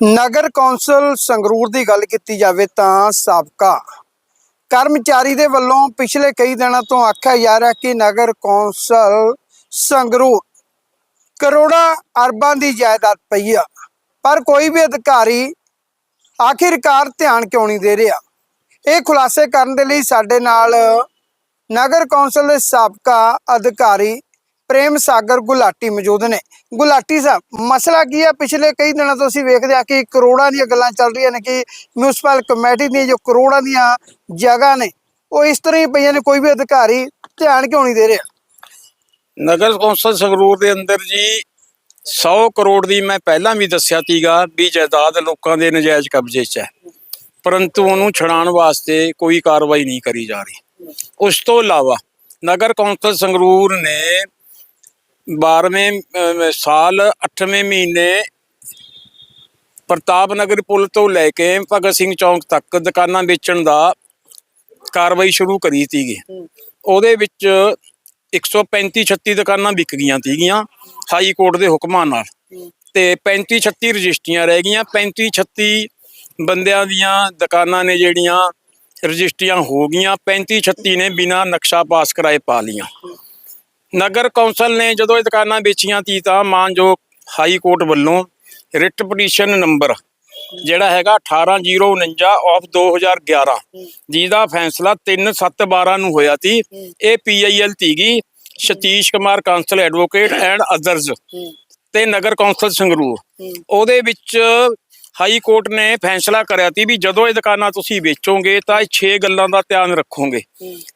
ਨਗਰ council Sangrur ਦੀ ਗੱਲ ਕੀਤੀ ਜਾਵੇ ਤਾਂ ਸਾਬਕਾ ਕਰਮਚਾਰੀ ਦੇ ਵੱਲੋਂ ਪਿਛਲੇ ਕਈ ਦਿਨਾਂ ਤੋਂ ਆਖਿਆ ਜਾ ਰਿਹਾ ਕਿ ਨਗਰ ਕੌਂਸਲ ਸੰਗਰੂਰ ਕਰੋੜਾਂ ਅਰਬਾਂ ਦੀ ਜਾਇਦਾਦ ਪਈ ਆ, ਪਰ ਕੋਈ ਵੀ ਅਧਿਕਾਰੀ ਆਖਿਰਕਾਰ ਧਿਆਨ ਕਿਉਂ ਨਹੀਂ ਦੇ ਰਿਹਾ? ਇਹ ਖੁਲਾਸੇ ਕਰਨ ਦੇ ਲਈ ਸਾਡੇ ਨਾਲ ਨਗਰ ਕੌਂਸਲ ਦੇ ਸਾਬਕਾ ਅਧਿਕਾਰੀ ਪ੍ਰੇਮ ਸਾਗਰ ਗੁਲਾਟੀ ਮੌਜੂਦ ਨੇ। ਗੁਲਾਟੀ ਸਾਹਿਬ, ਮਸਲਾ ਕੀ ਹੈ? ਪਿਛਲੇ ਕਈ ਦਿਨਾਂ ਤੋਂ ਅਸੀਂ ਵੇਖਦੇ ਆ ਕਿ ਕਰੋੜਾਂ ਦੀਆਂ ਗੱਲਾਂ ਚੱਲ ਰਹੀਆਂ ਨੇ ਕਿ ਮਿਊਨਿਸਪਲ ਕਮੇਟੀ ਦੀਆਂ ਜੋ ਕਰੋੜਾਂ ਦੀਆਂ ਜਗ੍ਹਾ ਨੇ, ਉਹ ਇਸ ਤਰ੍ਹਾਂ ਹੀ ਪਈਆਂ ਨੇ, ਕੋਈ ਵੀ ਅਧਿਕਾਰੀ ਧਿਆਨ ਕਿਉਂ ਨਹੀਂ ਦੇ ਰਿਹਾ? ਨਗਰ ਕੌਂਸਲ ਸੰਗਰੂਰ ਦੇ ਅੰਦਰ ਜੀ 100 ਕਰੋੜ ਦੀ ਮੈਂ ਪਹਿਲਾਂ ਵੀ ਦੱਸਿਆ ਤੀਗਾ ਵੀ ਜਾਇਦਾਦ ਲੋਕਾਂ ਦੇ ਨਜਾਇਜ਼ ਕਬਜ਼ੇ 'ਚ ਹੈ। ਪਰੰਤੂ ਉਹਨੂੰ ਛਡਾਉਣ ਵਾਸਤੇ ਕੋਈ ਕਾਰਵਾਈ ਨਹੀਂ ਕਰੀ ਜਾ ਰਹੀ। ਉਸ ਤੋਂ ਇਲਾਵਾ ਨਗਰ ਕੌਂਸਲ ਸੰਗਰੂਰ ਨੇ 12ਵੇਂ ਅਮ, ਸਾਲ 8ਵੇਂ ਮਹੀਨੇ ਪ੍ਰਤਾਪ ਨਗਰ ਪੁਲ ਤੋਂ ਲੈ ਕੇ ਭਗਤ ਸਿੰਘ ਚੌਂਕ ਤੱਕ ਦੁਕਾਨਾਂ ਵੇਚਣ ਦਾ ਕਾਰਵਾਈ ਸ਼ੁਰੂ ਕਰੀ ਸੀਗੀ। ਉਹਦੇ ਵਿੱਚ 135 36 ਦੁਕਾਨਾਂ ਵਿਕ ਗਈਆਂ ਸੀਗੀਆਂ ਹਾਈ ਕੋਰਟ ਦੇ ਹੁਕਮਾਂ ਨਾਲ। ਤੇ 35 36 ਰਜਿਸਟਰੀਆਂ ਰਹਿ ਗਈਆਂ। 35 36 ਬੰਦਿਆਂ ਦੀਆਂ ਦੁਕਾਨਾਂ ਨੇ ਜਿਹੜੀਆਂ ਰਜਿਸਟਰੀਆਂ ਹੋ ਗਈਆਂ 35 36 ਨੇ ਬਿਨਾ ਨਕਸ਼ਾ ਪਾਸ ਕਰਾਏ ਪਾ ਲੀਆਂ ਨਗਰ ਕੌਂਸਲ ਨੇ ਜਦੋਂ ਇਹ ਦੁਕਾਨਾਂ ਵੇਚੀਆਂ ਤੀ ਤਾਂ ਮਾਨਯੋਗ ਹਾਈ ਕੋਰਟ ਵੱਲੋਂ ਰਿਟ ਪਟੀਸ਼ਨ ਨੰਬਰ ਜਿਹੜਾ ਹੈਗਾ 18049 ਆਫ 2011 ਜਿਹਦਾ ਫੈਸਲਾ 3712 ਨੂੰ ਹੋਇਆ ਸੀ ਇਹ PIL ਤੀਗੀ Satish Kumar Kansal advocate and others ਤੇ ਨਗਰ ਕੌਂਸਲ ਸੰਗਰੂਰ। ਉਹਦੇ ਵਿੱਚ ਹਾਈ ਕੋਰਟ ਨੇ ਫੈਸਲਾ ਕਰਿਆ ਸੀ ਵੀ ਜਦੋਂ ਇਹ ਦੁਕਾਨਾਂ ਤੁਸੀਂ ਵੇਚੋਗੇ ਤਾਂ ਇਹ 6 ਗੱਲਾਂ ਦਾ ਧਿਆਨ ਰੱਖੋਗੇ।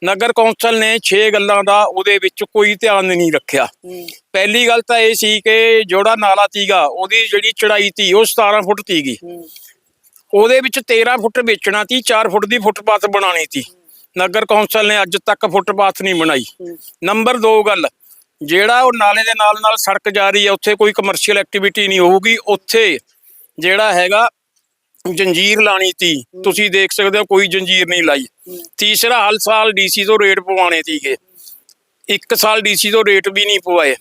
ਨਗਰ ਕੌਂਸਲ ਨੇ 6 ਗੱਲਾਂ ਦਾ ਉਹਦੇ ਵਿੱਚ ਕੋਈ ਧਿਆਨ ਨਹੀਂ ਰੱਖਿਆ। ਪਹਿਲੀ ਗੱਲ ਤਾਂ ਇਹ ਸੀ ਕਿ ਜੋੜਾ ਨਾਲਾ ਤੀਗਾ ਉਹਦੀ ਜਿਹੜੀ ਚੜਾਈ ਤੀ ਉਹ 17 ਫੁੱਟ ਤੀਗੀ ਉਹਦੇ ਵਿੱਚ 13 ਫੁੱਟ ਵੇਚਣਾ ਤੀ 4 ਫੁੱਟ ਦੀ ਫੁੱਟਪਾਥ ਬਣਾਣੀ ਤੀ ਨਗਰ ਕੌਂਸਲ ਨੇ ਅੱਜ ਤੱਕ ਫੁੱਟਪਾਥ ਨਹੀਂ ਬਣਾਈ। ਨੰਬਰ 2 ਗੱਲ ਜਿਹੜਾ ਉਹ ਨਾਲੇ ਦੇ ਨਾਲ ਨਾਲ ਸੜਕ ਜਾ ਰਹੀ ਹੈ ਉੱਥੇ ਕੋਈ ਕਮਰਸ਼ੀਅਲ ਐਕਟੀਵਿਟੀ ਨਹੀਂ ਹੋਊਗੀ ਉੱਥੇ ਜਿਹੜਾ ਹੈਗਾ ਜੰਜੀਰ ਲਾਣੀ ਤੀ। ਤੁਸੀਂ ਦੇਖ ਸਕਦੇ ਹੋ ਕੋਈ ਜੰਜੀਰ ਨਹੀਂ ਲਾਈ। ਤੀਸਰਾ ਹਲ ਸਾਲ ਡੀਸੀ ਤੋਂ ਰੇਟ ਪਵਾਉਣੇ ਤੀਗੇ ਇੱਕ ਸਾਲ ਡੀਸੀ ਤੋਂ ਰੇਟ ਵੀ ਨਹੀਂ ਪਵਾਏ।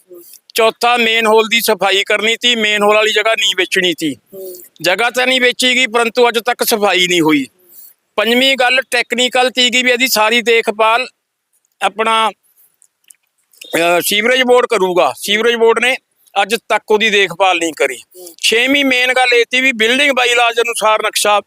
ਚੌਥਾ ਮੇਨ ਹੋਲ ਦੀ ਸਫ਼ਾਈ ਕਰਨੀ ਤੀ। ਮੇਨ ਹੋਲ ਵਾਲੀ ਜਗ੍ਹਾ ਨਹੀਂ ਵੇਚਣੀ ਤੀ। ਜਗ੍ਹਾ ਤਾਂ ਨਹੀਂ ਵੇਚੀ ਗਈ ਪਰੰਤੂ ਅੱਜ ਤੱਕ ਸਫ਼ਾਈ ਨਹੀਂ ਹੋਈ। ਪੰਜਵੀਂ ਗੱਲ ਟੈਕਨੀਕਲ ਤੀਗੀ ਵੀ ਇਹਦੀ ਸਾਰੀ ਦੇਖਭਾਲ ਆਪਣਾ ਸੀਵਰੇਜ ਬੋਰਡ ਕਰੂਗਾ। ਸੀਵਰੇਜ ਬੋਰਡ ਨੇ ਅੱਜ ਤੱਕ ਉਹਦੀ ਦੇਖਭਾਲ ਨਹੀਂ ਕਰੀ। ਛੇਵੀਂ ਮੇਨ ਗੱਲ ਇਹ ਤੀ ਵੀ ਬਿਲਡਿੰਗ ਬਾਈਲਾਜ ਅਨੁਸਾਰ ਨਕਸ਼ਾ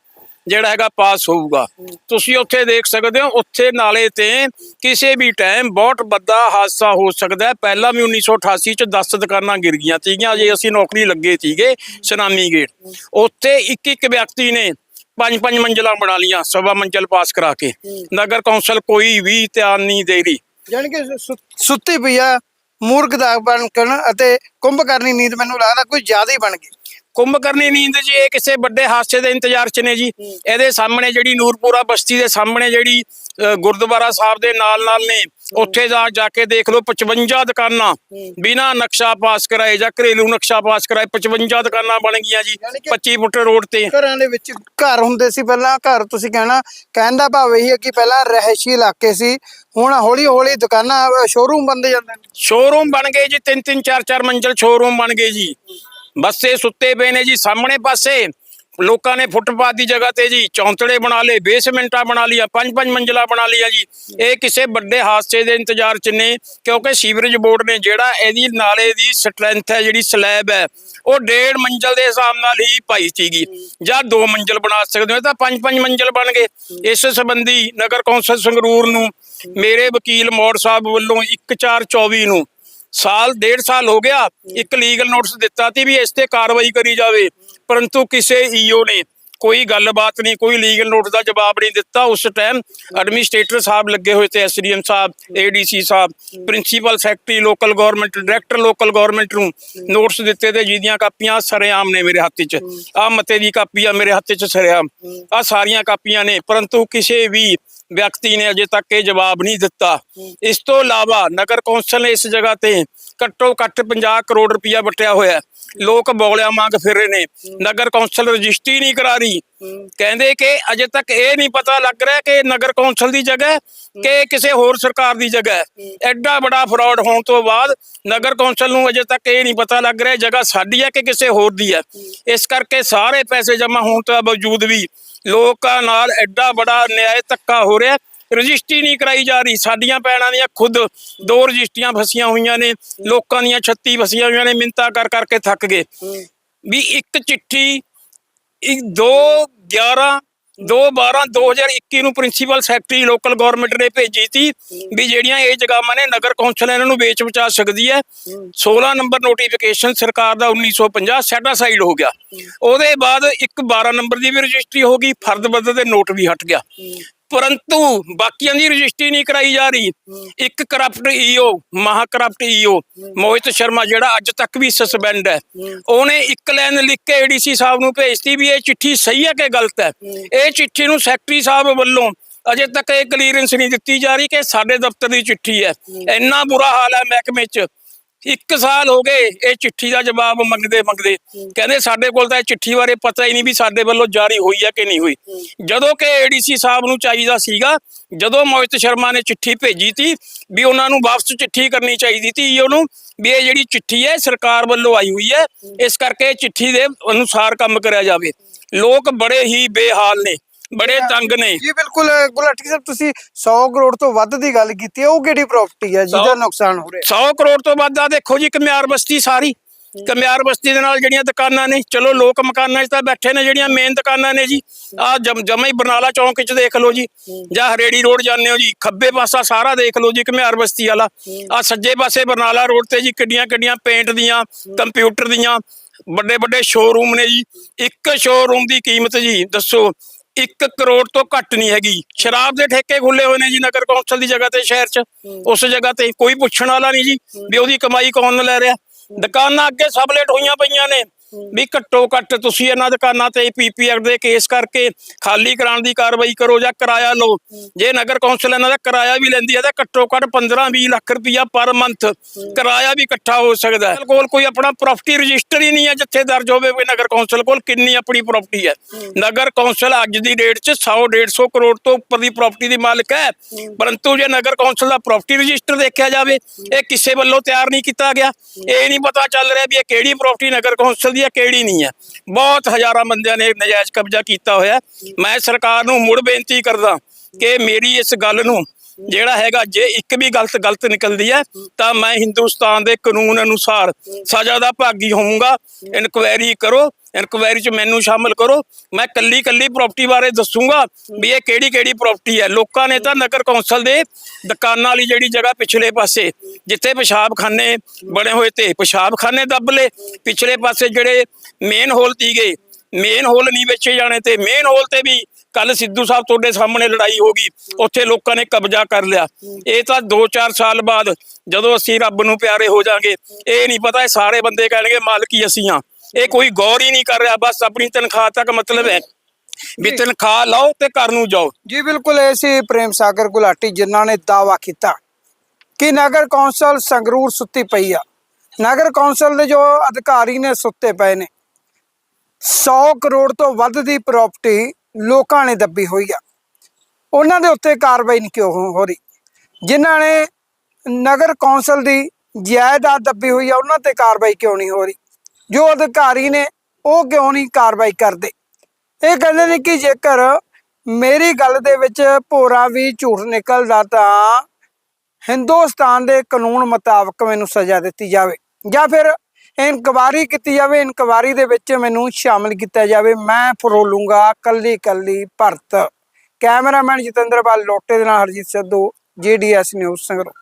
ਜਿਹੜਾ ਹੈਗਾ ਪਾਸ ਹੋਊਗਾ। ਤੁਸੀਂ ਉੱਥੇ ਦੇਖ ਸਕਦੇ ਹੋ, ਉੱਥੇ ਨਾਲੇ ਤੇ ਕਿਸੇ ਵੀ ਟਾਈਮ ਬਹੁਤ ਵੱਡਾ ਹਾਦਸਾ ਹੋ ਸਕਦਾ ਹੈ। ਪਹਿਲਾਂ ਵੀ 1988 ਚ 10 ਦੁਕਾਨਾਂ ਗਿਰ ਗਈਆਂ ਸੀਗੀਆਂ ਜੇ ਅਸੀਂ ਨੌਕਰੀ ਲੱਗੇ ਸੀਗੇ ਸਨਾਮੀ ਗੇਟ। ਉੱਥੇ ਇੱਕ ਇੱਕ ਵਿਅਕਤੀ ਨੇ ਪੰਜ ਪੰਜ ਮੰਜ਼ਲਾਂ ਬਣਾ ਲੀਆਂ ਸਵਾ ਮੰਜ਼ਲ ਪਾਸ ਕਰਾ ਕੇ। ਨਗਰ ਕੌਂਸਲ ਕੋਈ ਵੀ ਧਿਆਨ ਨਹੀਂ ਦੇ ਰਹੀ। ਜਾਣੀ ਕਿ ਸੁੱਤੀ ਪਈ ਆ। ਮੂਰਖ ਦਾ ਬਣਕਣ ਅਤੇ ਕੁੰਭ ਕਰਨੀ ਨੀਂਦ ਮੈਨੂੰ ਲੱਗਦਾ ਕੋਈ ਜ਼ਿਆਦਾ ਹੀ ਬਣ ਗਈ। ਕੁੰਭਕਰਨੀ ਨੀਂਦ ਜੀ ਇਹ ਕਿਸੇ ਵੱਡੇ ਹਾਦਸੇ ਦੇ ਇੰਤਜ਼ਾਰ 'ਚ ਨੇ ਜੀ। ਇਹਦੇ ਸਾਹਮਣੇ ਜਿਹੜੀ ਨੂਰਪੁਰਾ ਬਸਤੀ ਦੇ ਸਾਹਮਣੇ ਜਿਹੜੀ ਗੁਰਦੁਆਰਾ ਸਾਹਿਬ ਦੇ ਨਾਲ ਨਾਲ ਨੇ ਉੱਥੇ ਜਾ ਜਾ ਕੇ ਦੇਖ ਲਓ 55 ਦੁਕਾਨਾਂ। ਬਿਨਾ ਨਕਸ਼ਾ ਪਾਸ ਕਰਾਏ ਜਾਂ ਘਰੇਲੂ ਨਕਸ਼ਾ ਪਾਸ ਕਰਾਏ 55 ਦੁਕਾਨਾਂ ਬਣ ਗਈਆਂ ਜੀ ਯਾਨੀ ਕਿ- 25 ਫੁੱਟ ਰੋਡ ਤੇ। ਘਰਾਂ ਦੇ ਵਿੱਚ ਘਰ ਹੁੰਦੇ ਸੀ ਪਹਿਲਾਂ ਘਰ ਤੁਸੀਂ ਕਹਿਣਾ ਕਹਿਣ ਦਾ ਭਾਵ ਇਹ ਹੈ ਕਿ ਪਹਿਲਾਂ ਰਹਿਸ਼ੀ ਇਲਾਕੇ ਸੀ ਹੁਣ ਹੌਲੀ ਹੌਲੀ ਦੁਕਾਨਾਂ ਸ਼ੋਰੂਮ ਬੰਦੇ ਜਾਂਦੇ ਨੇ। ਸ਼ੋਰੂਮ ਬਣ ਗਏ ਜੀ ਤਿੰਨ ਤਿੰਨ ਚਾਰ ਚਾਰ ਮੰਜ਼ਲ ਸ਼ੋਰੂਮ ਬਣ ਗਏ ਜੀ। ਬੱਸੇ ਸੁੱਤੇ ਪਏ ਨੇ ਜੀ ਸਾਹਮਣੇ ਪਾਸੇ ਲੋਕਾਂ ਨੇ ਫੁੱਟਪਾਥ ਦੀ ਜਗ੍ਹਾ ਤੇ ਜੀ ਚੌਂਤੜੇ ਬਣਾ ਲਏ ਬੇਸਮੈਂਟਾਂ ਬਣਾ ਲਈਆਂ ਪੰਜ ਪੰਜ ਮੰਜ਼ਲਾ ਬਣਾ ਲਈਆਂ ਜੀ। ਇਹ ਕਿਸੇ ਵੱਡੇ ਹਾਦਸੇ ਦੇ ਇੰਤਜ਼ਾਰ 'ਚ ਨੇ, ਕਿਉਂਕਿ ਸੀਵਰੇਜ ਬੋਰਡ ਨੇ ਜਿਹੜਾ ਇਹਦੀ, ਨਾਲੇ ਦੀ ਸਟਰੈਂਥ ਹੈ, ਜਿਹੜੀ ਸਲੈਬ ਹੈ, ਉਹ ਡੇਢ ਮੰਜ਼ਲ ਦੇ ਹਿਸਾਬ ਨਾਲ ਹੀ ਪਾਈ ਸੀਗੀ। ਜਾਂ ਦੋ ਮੰਜ਼ਲ ਬਣਾ ਸਕਦੇ ਹੋ ਤਾਂ ਪੰਜ ਪੰਜ ਮੰਜ਼ਲ ਬਣ ਗਏ। ਇਸ ਸੰਬੰਧੀ ਨਗਰ ਕੌਂਸਲ ਸੰਗਰੂਰ ਨੂੰ ਮੇਰੇ ਵਕੀਲ ਮੌੜ ਸਾਹਿਬ ਵੱਲੋਂ 1424 ਨੂੰ ਸਾਲ, ਡੇਢ ਸਾਲ ਹੋ ਗਿਆ, ਇੱਕ ਲੀਗਲ ਨੋਟਿਸ ਦਿੱਤਾ ਸੀ ਵੀ ਇਸ ਤੇ ਕਾਰਵਾਈ ਕਰੀ ਜਾਵੇ। ਪਰੰਤੂ ਕਿਸੇ ਈਓ ਨੇ ਕੋਈ ਗੱਲਬਾਤ ਨਹੀਂ, ਕੋਈ ਲੀਗਲ ਨੋਟਿਸ ਦਾ ਜਵਾਬ ਨਹੀਂ ਦਿੱਤਾ। ਉਸ ਟਾਈਮ ਐਡਮਿਨਿਸਟ੍ਰੇਟਰ ਸਾਹਿਬ ਲੱਗੇ ਹੋਏ ਤੇ ਐਸਡੀਐਮ ਸਾਹਿਬ ਏਡੀਸੀ ਸਾਹਿਬ principal secretary local government director local government ਨੂੰ ਨੋਟਿਸ ਦਿੱਤੇ ਤੇ ਜਿਹਦੀਆਂ ਕਾਪੀਆਂ ਸਰੇਆਮ ਨੇ ਮੇਰੇ ਹੱਥ 'ਚ। ਆ ਮਤੇ ਦੀ ਕਾਪੀ ਆ ਮੇਰੇ ਹੱਥ 'ਚ ਸਰੇਆਮ। ਆ ਸਾਰੀਆਂ ਕਾਪੀਆਂ ਨੇ। ਪਰੰਤੂ ਕਿਸੇ ਵੀ ਵਿਅਕਤੀ ਨੇ ਅਜੇ ਤੱਕ ਇਹ ਜਵਾਬ ਨਹੀਂ ਦਿੱਤਾ। ਇਸ ਤੋਂ ਇਲਾਵਾ ਨਗਰ ਕੌਂਸਲ ਨੇ ਇਸ ਜਗ੍ਹਾ ਤੇ ਘੱਟੋ ਘੱਟ 50 ਕਰੋੜ ਰੁਪਇਆ ਵਟਿਆ ਹੋਇਆ ਲੋਕ ਬੋਲਿਆ ਮੰਗ ਫਿਰ ਰਹੇ ਨੇ, ਨਗਰ ਕੌਂਸਲ ਰਜਿਸਟਰੀ ਨਹੀਂ ਕਰਾ ਰਹੀ। ਕਹਿੰਦੇ ਕਿ ਅਜੇ ਤੱਕ ਇਹ ਨਹੀਂ ਪਤਾ ਲੱਗ ਰਿਹਾ ਕਿ ਨਗਰ ਕੌਂਸਲ ਦੀ ਜਗ੍ਹਾ ਕਿ ਕਿਸੇ ਹੋਰ ਸਰਕਾਰ ਦੀ ਜਗ੍ਹਾ ਹੈ। ਐਡਾ ਬੜਾ ਫਰਾਡ ਹੋਣ ਤੋਂ ਬਾਅਦ ਨਗਰ ਕੌਂਸਲ ਨੂੰ ਅਜੇ ਤੱਕ ਇਹ ਨਹੀਂ ਪਤਾ ਲੱਗ ਰਿਹਾ, ਜਗ੍ਹਾ ਸਾਡੀ ਹੈ ਕਿ ਕਿਸੇ ਹੋਰ ਦੀ ਹੈ। ਇਸ ਕਰਕੇ ਸਾਰੇ ਪੈਸੇ ਜਮ੍ਹਾਂ ਹੋਣ ਤੋਂ ਬਾਵਜੂਦ ਵੀ ਲੋਕਾਂ ਨਾਲ ਐਡਾ ਬੜਾ ਨਿਆਂ ਧੱਕਾ ਹੋ ਰਿਹਾ। ਰਜਿਸਟਰੀ ਨਹੀਂ ਕਰਾਈ ਜਾ ਰਹੀ। ਸਾਡੀਆਂ ਪੈਣਾ ਦੀਆਂ ਖੁਦ ਦੋ ਰਜਿਸਟਰੀਆਂ ਫਸੀਆਂ ਹੋਈਆਂ ਨੇ। ਲੋਕਾਂ ਦੀਆਂ 36 ਫਸੀਆਂ ਹੋਈਆਂ ਨੇ। ਮਿੰਤਾ ਕਰ ਕਰਕੇ ਥੱਕ ਗਏ। ਵੀ ਇੱਕ ਚਿੱਠੀ ਇੱਕ 2 11 2 12 2021 ਨੂੰ ਪ੍ਰਿੰਸੀਪਲ ਸੈਕਟਰੀ ਲੋਕਲ ਗਵਰਨਮੈਂਟ ਨੇ ਭੇਜੀ ਸੀ ਵੀ ਜਿਹੜੀਆਂ ਇਹ ਜਗ੍ਹਾਵਾਂ ਨੇ ਨਗਰ ਕੌਂਸਲ ਇਹਨਾਂ ਨੂੰ ਵੇਚ ਵਿਚਾ ਸਕਦੀ ਹੈ। 16 ਨੰਬਰ ਨੋਟੀਫਿਕੇਸ਼ਨ ਸਰਕਾਰ ਦਾ 1950 ਸੈਟਾ ਸਾਈਡ ਹੋ ਗਿਆ। ਉਹਦੇ ਬਾਅਦ ਇੱਕ 12 ਨੰਬਰ ਦੀ ਵੀ ਰਜਿਸਟਰੀ ਹੋ ਗਈ ਫਰਦ ਬਦਲ ਦੇ ਨੋਟ ਵੀ ਹਟ ਗਿਆ। ਪਰੰਤੂ ਬਾਕੀਆਂ ਦੀ ਰਜਿਸਟਰੀ ਨਹੀਂ ਕਰਾਈ ਜਾ ਰਹੀ। ਇੱਕ ਕਰਪਟ ਈਓ ਮਹਾ ਕਰਪਟ ਈਓ ਮੋਹਿਤ ਸ਼ਰਮਾ, ਜਿਹੜਾ ਅੱਜ ਤੱਕ ਵੀ ਸਸਪੈਂਡ ਹੈ। ਉਹਨੇ ਇੱਕ ਲਾਈਨ ਲਿਖ ਕੇ ਏਡੀਸੀ ਸਾਹਿਬ ਨੂੰ ਭੇਜਤੀ ਵੀ ਇਹ ਚਿੱਠੀ ਸਹੀ ਹੈ ਕਿ ਗਲਤ ਹੈ? ਇਹ ਚਿੱਠੀ ਨੂੰ ਸੈਕਟਰੀ ਸਾਹਿਬ ਵੱਲੋਂ ਅਜੇ ਤੱਕ ਇਹ ਕਲੀਅਰੈਂਸ ਨਹੀਂ ਦਿੱਤੀ ਜਾ ਰਹੀ ਕਿ ਸਾਡੇ ਦਫ਼ਤਰ ਦੀ ਚਿੱਠੀ ਹੈ। ਇੰਨਾ ਬੁਰਾ ਹਾਲ ਹੈ ਮਹਿਕਮੇ 'ਚ। ਇੱਕ ਸਾਲ ਹੋ ਗਏ ਇਹ ਚਿੱਠੀ ਦਾ ਜਵਾਬ ਮੰਗਦੇ ਮੰਗਦੇ। ਕਹਿੰਦੇ ਸਾਡੇ ਕੋਲ ਤਾਂ ਇਹ ਚਿੱਠੀ ਬਾਰੇ ਪਤਾ ਹੀ ਨਹੀਂ ਵੀ ਸਾਡੇ ਵੱਲੋਂ ਜਾਰੀ ਹੋਈ ਹੈ ਕਿ ਨਹੀਂ ਹੋਈ। ਜਦੋਂ ਕਿ ਏਡੀਸੀ ਸਾਹਿਬ ਨੂੰ ਚਾਹੀਦਾ ਸੀਗਾ ਜਦੋਂ ਮੋਹਿਤ ਸ਼ਰਮਾ ਨੇ ਚਿੱਠੀ ਭੇਜੀ ਤੀ ਵੀ ਉਹਨਾਂ ਨੂੰ ਵਾਪਸ ਚਿੱਠੀ ਕਰਨੀ ਚਾਹੀਦੀ ਤੀ ਉਹਨੂੰ ਵੀ ਇਹ ਜਿਹੜੀ ਚਿੱਠੀ ਹੈ ਸਰਕਾਰ ਵੱਲੋਂ ਆਈ ਹੋਈ ਹੈ ਇਸ ਕਰਕੇ ਚਿੱਠੀ ਦੇ ਅਨੁਸਾਰ ਕੰਮ ਕਰਿਆ ਜਾਵੇ। ਲੋਕ ਬੜੇ ਹੀ ਬੇਹਾਲ ਨੇ। ਬੜੇ ਤੰਗ ਨੇ। ਜੀ ਬਿਲਕੁਲ ਗੁਲਾਟੀ ਸਾਹਿਬ ਤੁਸੀਂ 100 ਕਰੋੜ ਤੋਂ ਵੱਧ ਦੀ ਗੱਲ ਕੀਤੀ ਹੈ ਉਹ ਕਿਹੜੀ ਪ੍ਰਾਪਰਟੀ ਹੈ ਜਿਹਦਾ ਨੁਕਸਾਨ ਹੋ ਰਿਹਾ? 100 ਕਰੋੜ ਤੋਂ ਵੱਧ ਆ ਦੇਖੋ ਜੀ ਕਮਿਆਰ ਬਸਤੀ ਸਾਰੀ। ਕਮਿਆਰ ਬਸਤੀ ਦੇ ਨਾਲ ਜਿਹੜੀਆਂ ਦੁਕਾਨਾਂ ਨੇ ਚਲੋ ਲੋਕ ਮਕਾਨਾਂ 'ਚ ਤਾਂ ਬੈਠੇ ਨੇ ਜਿਹੜੀਆਂ ਮੇਨ ਦੁਕਾਨਾਂ ਨੇ ਜੀ। ਆ ਜਮਾ ਹੀ ਬਰਨਾਲਾ ਚੌਂਕ 'ਚ ਦੇਖ ਲਓ ਜੀ ਜਾਂ ਹਰੇੜੀ ਰੋਡ ਜਾਂਦੇ ਹੋ ਜੀ ਖੱਬੇ ਪਾਸਾ ਸਾਰਾ ਦੇਖ ਲਓ ਜੀ ਕਮਿਆਰ ਬਸਤੀ ਵਾਲਾ। ਆ ਸੱਜੇ ਪਾਸੇ ਬਰਨਾਲਾ ਰੋਡ ਤੇ ਜੀ ਕਿੱਡੀਆਂ ਕਿੱਡੀਆਂ ਪੇਂਟ ਦੀਆਂ ਕੰਪਿਊਟਰ ਦੀਆਂ ਵੱਡੇ ਵੱਡੇ ਸ਼ੋਰੂਮ ਨੇ ਜੀ। ਇੱਕ ਸ਼ੋਰੂਮ ਦੀ ਕੀਮਤ ਜੀ ਦੱਸੋ 1 ਕਰੋੜ ਤੋਂ ਘੱਟ ਨਹੀਂ ਹੈਗੀ। ਸ਼ਰਾਬ ਦੇ ਠੇਕੇ ਖੁੱਲੇ ਹੋਏ ਨੇ ਜੀ ਨਗਰ ਕੌਂਸਲ ਦੀ ਜਗ੍ਹਾ ਤੇ ਸ਼ਹਿਰ 'ਚ। ਉਸ ਜਗ੍ਹਾ ਤੇ ਕੋਈ ਪੁੱਛਣ ਵਾਲਾ ਨਹੀਂ ਜੀ ਵੀ ਉਹਦੀ ਕਮਾਈ ਕੌਣ ਲੈ ਰਿਹਾ। ਦੁਕਾਨਾਂ ਅੱਗੇ ਸਬਲੇਟ ਹੋਈਆਂ ਪਈਆਂ ਨੇ। ਵੀ ਘੱਟੋ ਘੱਟ ਤੁਸੀਂ ਇਹਨਾਂ ਦੁਕਾਨਾਂ ਤੇ ਪੀਪੀ ਦੇ ਕੇਸ ਕਰਕੇ ਖਾਲੀ ਕਰਾਉਣ ਦੀ ਕਾਰਵਾਈ ਕਰੋ ਜਾਂ ਕਿਰਾਇਆ ਲਓ। ਜੇ ਨਗਰ ਕੌਂਸਲ ਇਹਨਾਂ ਦਾ ਕਿਰਾਇਆ ਵੀ ਲੈਂਦੀ ਹੈ ਤਾਂ ਘੱਟੋ ਘੱਟ 15-20 ਲੱਖ ਰੁਪਇਆ ਪਰ ਮੰਥ ਕਿਰਾਇਆ ਵੀ ਇਕੱਠਾ ਹੋ ਸਕਦਾ ਹੈ। ਕੋਲ ਕੋਈ ਆਪਣਾ ਪ੍ਰਾਪਰਟੀ ਰਜਿਸਟਰ ਹੀ ਨਹੀਂ ਹੈ ਜਿੱਥੇ ਦਰਜ ਹੋਵੇ ਕੋਈ ਨਗਰ ਕੌਂਸਲ ਕੋਲ ਕਿੰਨੀ ਆਪਣੀ ਪ੍ਰਾਪਰਟੀ ਹੈ। ਨਗਰ ਕੌਂਸਲ ਅੱਜ ਦੀ ਡੇਟ 'ਚ 100 150 ਕਰੋੜ ਤੋਂ ਉੱਪਰ ਦੀ ਪ੍ਰਾਪਰਟੀ ਦੀ ਮਾਲਕ ਹੈ। ਪਰੰਤੂ ਜੇ ਨਗਰ ਕੌਂਸਲ ਦਾ ਪ੍ਰਾਪਰਟੀ ਰਜਿਸਟਰ ਦੇਖਿਆ ਜਾਵੇ, ਇਹ ਕਿਸੇ ਵੱਲੋਂ ਤਿਆਰ ਨਹੀਂ ਕੀਤਾ ਗਿਆ। ਇਹ ਨਹੀਂ ਪਤਾ ਚੱਲ ਰਿਹਾ ਵੀ ਇਹ ਕਿਹੜੀ ਪ੍ਰਾਪਰਟੀ ਨਗਰ ਕੌਂਸਲ ਦੀ ਹੈ ਕਿਹੜੀ ਨਹੀਂ ਹੈ ਬਹੁਤ ਹਜ਼ਾਰਾਂ ਬੰਦਿਆਂ ਨੇ ਨਜਾਇਜ਼ ਕਬਜ਼ਾ ਕੀਤਾ ਹੋਇਆ। ਮੈਂ ਸਰਕਾਰ ਨੂੰ ਮੁੜ ਬੇਨਤੀ ਕਰਦਾ ਕਿ ਮੇਰੀ ਇਸ ਗੱਲ ਨੂੰ ਜਿਹੜਾ ਹੈਗਾ, ਜੇ ਇੱਕ ਵੀ ਗਲਤ ਗਲਤ ਨਿਕਲਦੀ ਹੈ, ਤਾਂ ਮੈਂ ਹਿੰਦੁਸਤਾਨ ਦੇ ਕਾਨੂੰਨ ਅਨੁਸਾਰ ਸਜ਼ਾ ਦਾ ਭਾਗੀ ਹੋਊਂਗਾ। ਇਨਕੁਆਇਰੀ ਕਰੋ, ਇਨਕੁਆਇਰੀ ਚ ਮੈਨੂੰ ਸ਼ਾਮਲ ਕਰੋ। ਮੈਂ ਕੱਲੀ ਕੱਲੀ ਪ੍ਰਾਪਰਟੀ ਬਾਰੇ ਦੱਸੂਗਾ ਵੀ ਇਹ ਕਿਹੜੀ ਕਿਹੜੀ ਪ੍ਰਾਪਰਟੀ ਹੈ। ਲੋਕਾਂ ਨੇ ਤਾਂ ਨਗਰ ਕੌਂਸਲ ਦੇ ਦੁਕਾਨਾਂ ਵਾਲੀ ਜਿਹੜੀ ਜਗ੍ਹਾ ਪਿਛਲੇ ਪਾਸੇ, ਜਿੱਥੇ ਪਿਸ਼ਾਬਖਾਨੇ ਬਣੇ ਹੋਏ ਤੇ ਪਿਸ਼ਾਬਖਾਨੇ ਦੱਬ ਲਏ। ਪਿਛਲੇ ਪਾਸੇ ਜਿਹੜੇ ਮੇਨ ਹੋਲ ਤੀਗੇ ਮੇਨ ਹੋਲ ਨਹੀਂ ਵੇਚੇ ਜਾਣੇ ਤੇ ਮੇਨ ਹੋਲ ਤੇ ਵੀ ਕੱਲ ਸਿੱਧੂ ਸਾਹਿਬ ਤੁਹਾਡੇ ਸਾਹਮਣੇ ਲੜਾਈ ਹੋ ਗਈ ਉੱਥੇ ਲੋਕਾਂ ਨੇ ਕਬਜ਼ਾ ਕਰ ਲਿਆ। ਇਹ ਤਾਂ 2-4 ਸਾਲ ਬਾਅਦ ਜਦੋਂ ਅਸੀਂ ਰੱਬ ਨੂੰ ਪਿਆਰੇ ਹੋ ਜਾਾਂਗੇ ਇਹ ਨਹੀਂ ਪਤਾ ਇਹ ਸਾਰੇ ਬੰਦੇ ਕਹਿਣਗੇ ਮਾਲਕੀ ਅਸੀਂ ਆ ਇਹ ਕੋਈ ਗੌਰ ਹੀ ਨਹੀਂ ਕਰ ਰਿਹਾ ਬਸ ਆਪਣੀ ਤਨਖਾਹ ਤੱਕ ਮਤਲਬ ਹੈ ਵੀ ਤਨਖਾਹ ਲਓ ਤੇ ਘਰ ਨੂੰ ਜਾਓ। ਜੀ ਬਿਲਕੁਲ ਇਹ ਸੀ ਪ੍ਰੇਮ ਸਾਗਰ ਗੁਲਾਟੀ ਜਿਨ੍ਹਾਂ ਨੇ ਦਾਵਾ ਕੀਤਾ ਕਿ ਨਗਰ ਕੌਂਸਲ ਸੰਗਰੂਰ ਸੁੱਤੀ ਪਈ ਆ। ਨਗਰ ਕੌਂਸਲ ਦੇ ਜੋ ਅਧਿਕਾਰੀ ਨੇ ਸੁੱਤੇ ਪਏ ਨੇ 100 ਕਰੋੜ ਤੋਂ ਵੱਧ ਦੀ ਪ੍ਰਾਪਰਟੀ ਲੋਕਾਂ ਨੇ ਦੱਬੀ ਹੋਈ ਆ। ਉਹਨਾਂ ਦੇ ਉੱਤੇ ਕਾਰਵਾਈ ਨਹੀਂ ਕਿਉਂ ਹੋ ਰਹੀ? ਜਿਨ੍ਹਾਂ ਨੇ ਨਗਰ ਕੌਂਸਲ ਦੀ ਜਾਇਦਾਦ ਦੱਬੀ ਹੋਈ ਆ, ਉਹਨਾਂ ਤੇ ਕਾਰਵਾਈ ਕਿਉਂ ਨਹੀਂ ਹੋ ਰਹੀ? ਜੋ ਅਧਿਕਾਰੀ ਨੇ, ਉਹ ਕਿਉਂ ਨਹੀਂ ਕਾਰਵਾਈ ਕਰਦੇ? ਇਹ ਕਹਿੰਦੇ ਨੇ ਕਿ ਜੇਕਰ ਮੇਰੀ ਗੱਲ ਦੇ ਵਿੱਚ ਭੋਰਾ ਵੀ ਝੂਠ ਨਿਕਲਦਾ ਤਾਂ ਹਿੰਦੁਸਤਾਨ ਦੇ ਕਾਨੂੰਨ ਮੁਤਾਬਕ ਮੈਨੂੰ ਸਜ਼ਾ ਦਿੱਤੀ ਜਾਵੇ। ਜਾਂ ਫਿਰ ਇਨਕੁਆਰੀ ਕੀਤੀ ਜਾਵੇ, ਇਨਕੁਆਰੀ ਦੇ ਵਿੱਚ ਮੈਨੂੰ ਸ਼ਾਮਲ ਕੀਤਾ ਜਾਵੇ। ਮੈਂ ਫਰੋਲੂੰਗਾ, ਕੱਲੀ ਕੱਲੀ ਭਰਤ। ਕੈਮਰਾਮੈਨ ਜਤਿੰਦਰ ਬਾਲ, ਲੋਟੇ ਦੇ ਨਾਲ ਹਰਜੀਤ ਸਿੱਧੂ ਜੀਡੀਐਸ ਨਿਊਜ਼ ਸੰਗਰੂਰ।